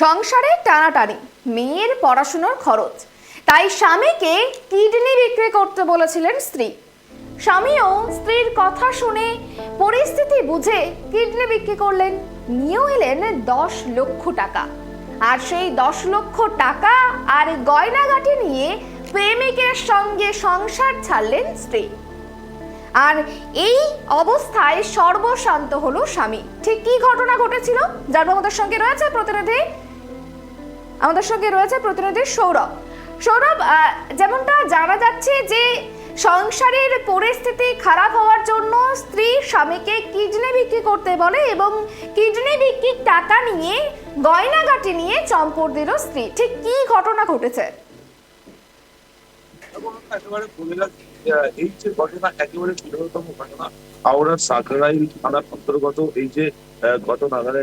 সংসারে টানাটানি, মেয়ের পড়াশুনোর খরচ। তাই স্বামীকে কিডনি বিক্রি করতে বলেছিলেন স্ত্রী। স্বামীও স্ত্রীর কথা শুনে পরিস্থিতি বুঝে কিডনি বিক্রি করলেন। নিয়েও এলেন দশ লক্ষ টাকা। আর সেই দশ লক্ষ টাকা আর গয়নাগাটি নিয়ে প্রেমিকের সঙ্গে সংসার ছাড়লেন স্ত্রী। আর এই অবস্থায় সর্বশান্ত হলো স্বামী। ঠিক কি ঘটনা ঘটেছিল? যার আমাদের সঙ্গে রয়েছে প্রতিনিধি আমাদের সঙ্গে রয়েছে প্রতিনিধি সৌরভ। সৌরভ যেমনটা জানা যাচ্ছে যে সংসারের পরিস্থিতি খারাপ হওয়ার জন্য স্ত্রী স্বামীকে কিডনি বিক্রি করতে বলে এবং কিডনি বিক্রির টাকা নিয়ে গয়নাগাটি নিয়ে চম্পট দিল স্ত্রী। ঠিক কি ঘটনা ঘটেছে? এই যে ঘটনা একেবারে বৃহত্তম ঘটনা, হাওড়ার সাকরাইল থানার অন্তর্গত এই যে ঘটনা মানে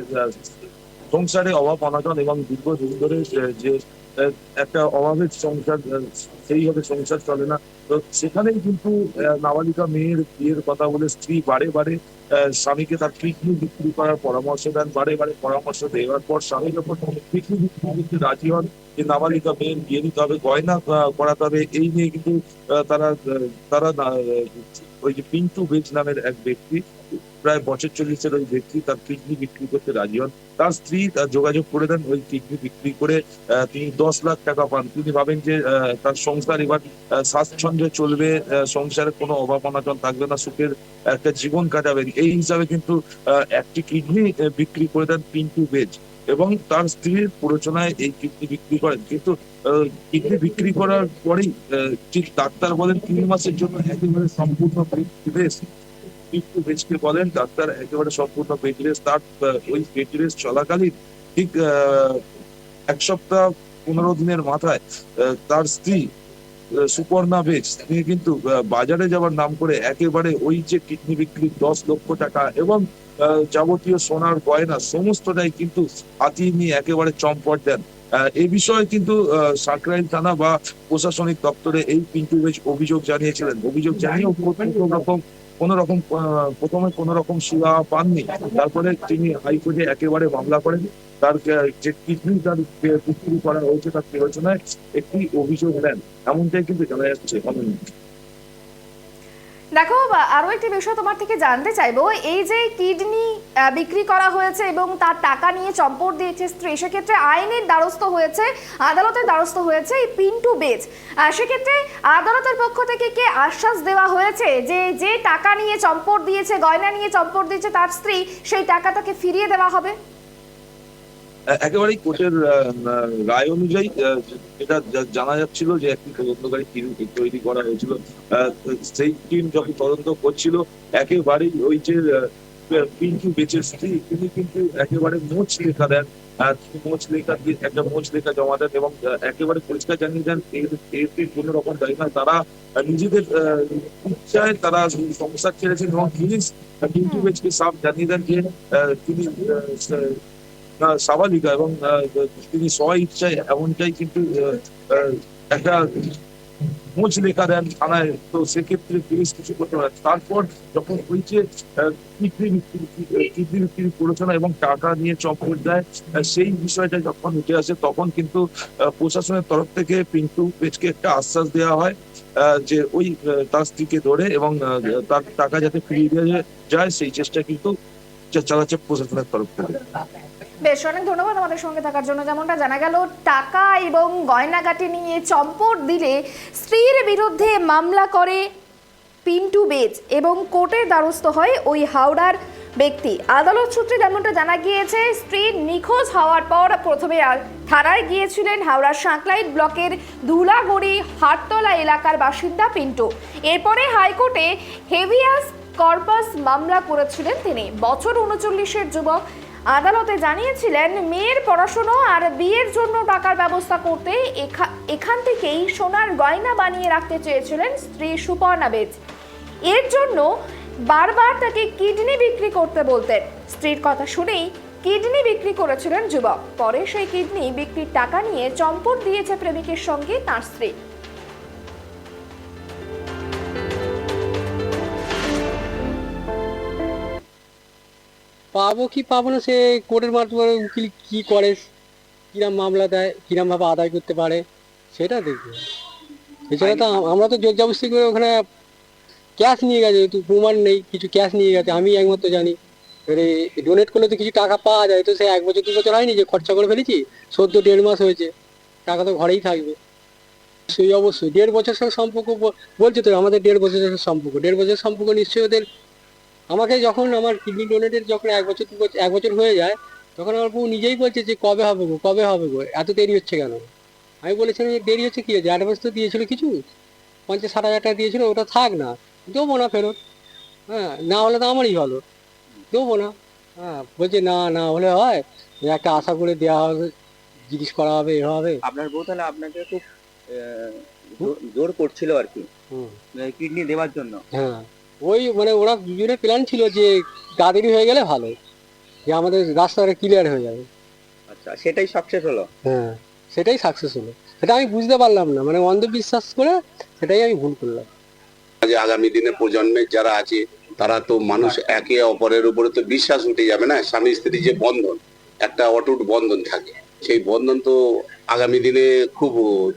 সংসারে অভাব অনাটন এবং দীর্ঘদিন ধরে যে একটা অভাবের সংসার সেইভাবে সংসার চলে না। তো সেখানেই কিন্তু নাবালিকা মেয়ের, বিয়ের কথা বলে স্ত্রী বারে বারে স্বামীকে তার কিডনি বিক্রি করার পরামর্শ দেন, বারে বারে পরামর্শ দেওয়ার পর স্বামী যখন কিডনি বিক্রি করতে রাজি হন যে, নাবালিকা মেয়ের বিয়ে দিতে হবে, গয়না করাতে হবে। এই নিয়ে কিন্তু তারা তারা ওই যে পিন্টু বেজ নামের এক ব্যক্তি প্রায় বছর চল্লিশের ওই ব্যক্তি, তার কিডনি বিক্রি করতে রাজি হন। তার স্ত্রী, তার যোগাযোগ করে দেন, ওই কিডনি বিক্রি করে তিনি দশ লাখ টাকা পান। তিনি ভাবেন যে তার সংসার এবার স্বাচ্ছন্দ্যে চলবে সংসারে কোনো অভাব অনাটন থাকবে না, সুখের একটা জীবন কাটাবেন। এই হিসাবে কিন্তু একটি কিডনি বিক্রি করে দেন পিন্টু বেজ। এবং তার স্ত্রীর প্ররোচনায় এই কিডনি বিক্রি করেন। কিন্তু কিডনি বিক্রি করার পরেই ঠিক ডাক্তার বলেন তিন মাসের জন্য একেবারে সম্পূর্ণ বেড বেচকে বলেন ডাক্তার একেবারে সম্পূর্ণ বেড রেস্ট তার ওই বেড রেস্ট চলাকালীন ঠিক এক সপ্তাহ পনেরো দিনের মাথায় তার স্ত্রী সুপর্ণা তিনি কিন্তু বাজারে যাওয়ার নাম করে একেবারে ওই যে কিডনি বিক্রি দশ লক্ষ টাকা এবং যাবতীয় সোনার গয়না সমস্তটাই কিন্তু হাতিয়ে নিয়ে একেবারে চম্পট দেন। আহ, এই বিষয়ে কিন্তু সাকরাইল থানা বা প্রশাসনিক দপ্তরে এই পিন্টু বেশ অভিযোগ জানিয়েছিলেন। অভিযোগ জানিয়েও কোনো রকম কোন রকম প্রথমে কোন রকম সুরা পাননি। তারপরে তিনি হাইকোর্টে একেবারে মামলা করেন। তার যে কিডনি তার বিক্রি করা হয়েছে তার বিবেচনায় একটি অভিযোগ দেন। এমনটাই কিন্তু জানা যাচ্ছে। দেখো, বা- আরও একটি বিষয় তোমার থেকে জানতে চাইব, এই যে কিডনি বিক্রি করা হয়েছে এবং তার টাকা নিয়ে চম্পট দিয়েছে স্ত্রী, সেক্ষেত্রে আইনের দ্বারস্থ হয়েছে, আদালতের দ্বারস্থ হয়েছে এই পিন্টু বেজ। সেক্ষেত্রে আদালতের পক্ষ থেকে কে আশ্বাস দেওয়া হয়েছে যে যে টাকা নিয়ে চম্পট দিয়েছে, গয়না নিয়ে চম্পট দিয়েছে তার স্ত্রী, সেই টাকা তাকে ফিরিয়ে দেওয়া হবে? একেবারেই আহ, রায় অনুযায়ী যেটা জানা যাচ্ছিল যে একটি তদন্তকারী টিম তৈরি করা হয়েছিল। সেই টিম যখন তদন্ত করছিল একেবারেই ওই যে পিন্টু বেচের স্ত্রী তিনি কিন্তু একেবারে মোচ লেখা দেন মোচ লেখা দিয়ে একটা মোচ লেখা জমা দেন এবং একেবারে পরিষ্কার জানিয়ে দেন এর কোনো রকম দায়ী নয়। তারা নিজেদের ইচ্ছায় তারা সংসার ছেড়েছেন এবং তিনি পিন্টু বেচকে সাফ জানিয়ে দেন যে তিনি স্বাভাবিক এবং তিনি স্ব ইচ্ছায় এমনটাই কিন্তু একটা মোচ লেখা দেন থানায়। তো সেক্ষেত্রে পুলিশ কিছু করতে পারে তারপর যখন ওই যে কিডনি বিক্রি বিক্রির প্ররোচনা এবং টাকা নিয়ে চক্কর দেয় সেই বিষয়টা যখন উঠে আসে, তখন কিন্তু প্রশাসনের তরফ থেকে পিন্টু পেজকে একটা আশ্বাস দেওয়া হয় যে ওই তার স্ত্রীকে ধরে এবং তার টাকা যাতে ফিরিয়ে দেওয়া যায়, সেই চেষ্টা কিন্তু চালাচ্ছে প্রশাসনের তরফ থেকে। বেশ, অনেক ধন্যবাদ আমাদের সঙ্গে থাকার জন্য। যেমনটা জানা গেল, টাকা এবং গয়নাগাটি নিয়ে চম্পট দিলে স্ত্রীর বিরুদ্ধে মামলা করে পিন্টু বেজ এবং কোর্টের দ্বারস্থ হয় ওই হাওড়ার ব্যক্তি। আদালত সূত্রে যেমনটা জানা গিয়েছে, স্ত্রী নিখোঁজ হওয়ার পর প্রথমে থানায় গিয়েছিলেন হাওড়ার সাঁকলাইট ব্লকের ধুলাগড়ি হাটতলা এলাকার বাসিন্দা পিন্টু। এরপরে হাইকোর্টে হেভিয়াস কর্পাস মামলা করেছিলেন তিনি। বছর উনচল্লিশের যুবক আদালতে জানিয়েছিলেন, মেয়ের পড়াশুনো আর বিয়ের জন্য টাকার ব্যবস্থা করতে এখা- এখান থেকেই সোনার গয়না বানিয়ে রাখতে চেয়েছিলেন স্ত্রী সুপর্ণা বেজ। এর জন্য বারবার তাকে কিডনি বিক্রি করতে বলতেন। স্ত্রীর কথা শুনেই কিডনি বিক্রি করেছিলেন যুবক। পরে সেই কিডনি বিক্রির টাকা নিয়ে চম্পট দিয়েছে প্রেমিকের সঙ্গে তাঁর স্ত্রী। পাবো কি পাবো না, সে কোর্টের মাধ্যমে উকিল কি করে, কিরাম মামলা দেয়, কিরাম ভাবে আদায় করতে পারে, সেটা দেখবে। এছাড়া তো আমরা তো জোর জবরদস্তি করে ওখানে ক্যাশ নিয়ে গেছে তো প্রমাণ নেই, কিছু ক্যাশ নিয়ে গেছে, আমি একমাত্র জানি। এবারে ডোনেট করলে তো কিছু টাকা পাওয়া যায়, তো সে এক বছর দু বছর হয়নি যে খরচা করে ফেলেছি? সদ্য দেড় মাস হয়েছে, টাকা তো ঘরেই থাকবে। সেই অবশ্যই, দেড় বছর সঙ্গে সম্পর্ক বলছে তো আমাদের দেড় বছরের সম্পর্ক, দেড় বছর সম্পর্ক নিশ্চয়ই ওদের আমাকে যখন আমার কিডনি ডোনেটের যখন এক বছর দু বছর এক বছর হয়ে যায় তখন আমার বউ নিজেই বলছে যে কবে হবে গো? কবে হবে গো? এত দেরি হচ্ছে কেন? আমি বলেছিলাম যে দেরি হচ্ছে কি? হয়েছে অ্যাডভান্স তো দিয়েছিল কিছু? পঞ্চাশ ষাট হাজার টাকা দিয়েছিল ওটা থাক না। দেবো না ফেরত। হ্যাঁ না হলে তো আমারই ভালো। দেবো না। হ্যাঁ বলছে না না হলে হয়। একটা আশা করে দেওয়া হবে জিজ্ঞেস করা হবে এ হবে। আপনার বউ তাহলে আপনাকে খুব জোর- করছিল আর কি কিডনি দেওয়ার জন্য। হ্যাঁ। ওই মানে ওরা দুজনের প্ল্যান ছিল যে তাড়াতাড়ি হয়ে গেলে ভালো যে আমাদের রাস্তাটা ক্লিয়ার হয়ে যাবে। আচ্ছা সেটাই সাকসেস হলো? হ্যাঁ সেটাই সাকসেস হলো। সেটা আমি বুঝতে পারলাম না মানে অন্ধবিশ্বাস করে সেটাই আমি ভুল করলাম। যে আগামী দিনে প্রজন্মের যারা আছে তারা তো মানুষ একে অপরের উপরে তো বিশ্বাস উঠে যাবে না স্বামী স্ত্রী যে বন্ধন একটা অটুট বন্ধন থাকে। সেই বন্ধন তো আগামী দিনে খুব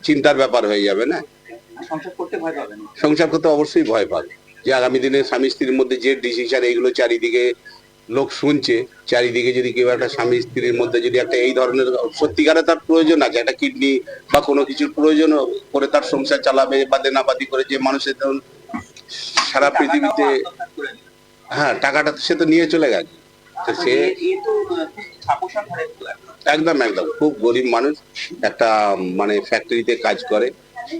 চিন্তার ব্যাপার হয়ে যাবে না? সংসার করতে ভয় পাবেন সংসার করতে অবশ্যই ভয় পাবে। যে আগামী দিনে স্বামী স্ত্রীর মধ্যে যে ডিসিশন এইগুলো চারিদিকে লোক শুনছে চারিদিকে যদি কেউ একটা স্বামী স্ত্রীর মধ্যে যদি একটা এই ধরনের সত্যিকারে তার প্রয়োজন আছে একটা কিডনি বা কোনো কিছুর প্রয়োজন করে তার সংসার চালাবে বা দেনাপাতি করে যে মানুষের ধরুন সারা পৃথিবীতে হ্যাঁ টাকাটা সে তো নিয়ে চলে গেছে। তো সে একদম। একদম খুব গরিব মানুষ একটা মানে ফ্যাক্টরিতে কাজ করে।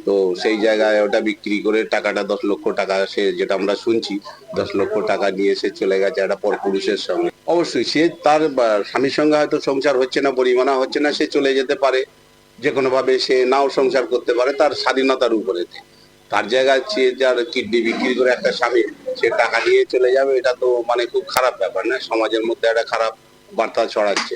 তো সেই জায়গায় ওটা বিক্রি করে টাকাটা দশ লক্ষ টাকা, সে যেটা আমরা শুনছি, দশ লক্ষ টাকা নিয়ে সে চলে গেছে একটা পরপুরুষের সঙ্গে। অবশ্যই সে তার স্বামীর সঙ্গে হয়তো সংসার হচ্ছে না পরিমাণা হচ্ছে না, সে চলে যেতে পারে। যে কোনো ভাবে সে নাও সংসার করতে পারে তার স্বাধীনতার উপরে তার জায়গায় সে যার কিডনি বিক্রি করে একটা স্বামী, সে টাকা নিয়ে চলে যাবে, এটা তো মানে খুব খারাপ ব্যাপার না, সমাজের মধ্যে একটা খারাপ বার্তা ছড়াচ্ছে।